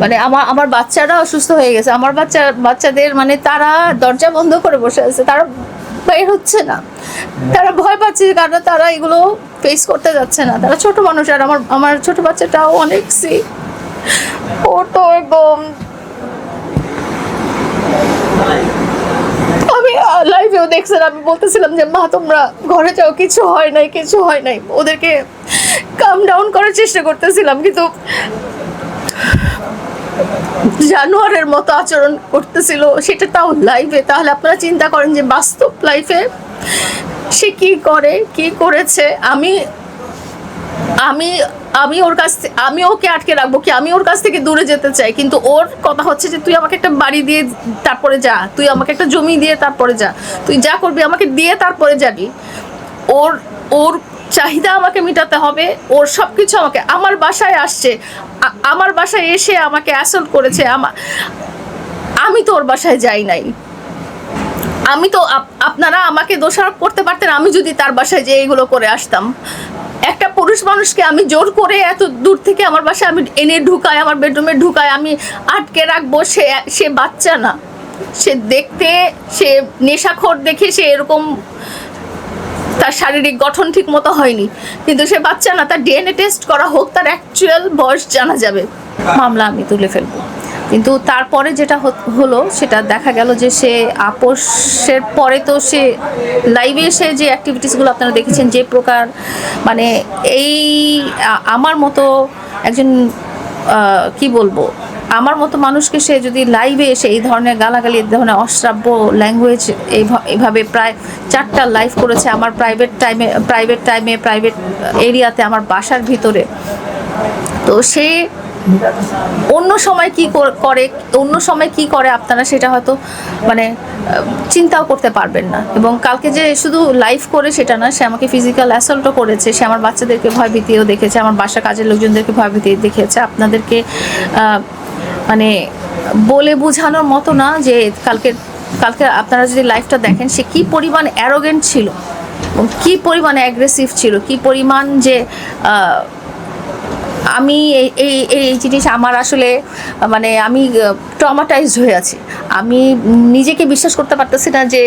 মানে আমার আমার বাচ্চারা অসুস্থ হয়ে গেছে। আমার বাচ্চা বাচ্চাদের মানে তারা দরজা বন্ধ করে বসে আছে। তারা বের হচ্ছে না। তারা ভয় পাচ্ছে কারণ তারা এগুলো ফেস করতে যাচ্ছে না। তারা ছোট মানুষ আর আমার আমার ছোট বাচ্চাটাও অনেক সিক ও তো একদম আমি লাইভেও দেখছেন আমি বলতেছিলাম যে, মা, তোমরা ঘরে যাও। কিছু হয় নাই, কিছু হয় নাই। ওদেরকে কাম ডাউন করার চেষ্টা করতেছিলাম, কিন্তু জানোয়ারের মতো আচরণ করতেছিল, সেটা তাও লাইভে তাহলে আপনারা চিন্তা করেন যে বাস্তব লাইফে সে কি করে, কি করেছে? আমি আমি আমি ওর কাছ থেকে আমি ওকে আটকে রাখব কি? আমি ওর কাছ থেকে দূরে যেতে চাই। কিন্তু ওর কথা হচ্ছে যে, তুই আমাকে একটা বাড়ি দিয়ে তারপরে যা। তুই আমাকে একটা জমি দিয়ে তারপরে যা। তুই যা করবি আমাকে দিয়ে তারপরে যাবি। ওর ওর চাহিদা আমাকে মেটাতে হবে, ওর সব কিছু আমাকে, আমার বাসায় আসছে আমার বাসায় এসে আমাকে অ্যাসল্ট করেছে আমার আমি তো ওর বাসায় যাই নাই। আমি তো আপ- আপনারা আমাকে দোষারোপ করতে পারতেন, আমি যদি তার বাসায় যেয়ে এগুলো করে আসতাম। একটা পুরুষ মানুষকে আমি জোর করে এত দূর থেকে আমার বাসায় আমি এনে ঢুকাই, আমার বেডরুমে ঢুকাই, আমি আটকে রাখব, সে সে বাচ্চা না। সে দেখতে, সে নেশাখোর দেখে সে এরকম তার শারীরিক গঠন ঠিক মতো হয়নি। কিন্তু সে বাচ্চা না, তার ডিএনএ টেস্ট করা হোক, তার অ্যাকচুয়াল বয়স জানা যাবে। মামলা আমি তুলে ফেলব। কিন্তু তারপরে যেটা হলো, সেটা দেখা গেল যে সে আপোষের পরে তো সে লাইভে এসে যে অ্যাক্টিভিটিসগুলো আপনারা দেখেছেন, যে প্রকার মানে এই আমার মতো একজন কি বলব আমার মতো মানুষকে সে যদি লাইভে এসে এই ধরনের গালাগালি, এই ধরনের অশ্রাব্য ল্যাঙ্গুয়েজ এইভাবে প্রায় চারটা লাইভ করেছে আমার প্রাইভেট টাইমে প্রাইভেট টাইমে প্রাইভেট এরিয়াতে আমার বাসার ভিতরে। তো সে অন্য সময় কি করে অন্য সময় কি করে আপনারা সেটা হয়তো মানে চিন্তাও করতে পারবেন না। এবং কালকে যে শুধু লাইভ করে সেটা না, সে আমাকে ফিজিক্যাল অ্যাসল্টও করেছে। সে আমার বাচ্চাদেরকে ভয় ভীতিও দেখেছে, আমার বাসা কাজের লোকজনদেরকে ভয় ভীতি দেখেছে আপনাদেরকে মানে বলে বোঝানোর মতো না যে কালকে কালকে আপনারা যদি লাইফটা দেখেন, সে কি পরিমাণ অ্যারোগেন্ট ছিল, এবং কি পরিমাণ অ্যাগ্রেসিভ ছিল, কি পরিমাণ যে আমি এই এই এই জিনিস আমার আসলে মানে আমি ট্রমাটাইজড হয়ে আছি। আমি নিজেকে বিশ্বাস করতে পারতেছি না যে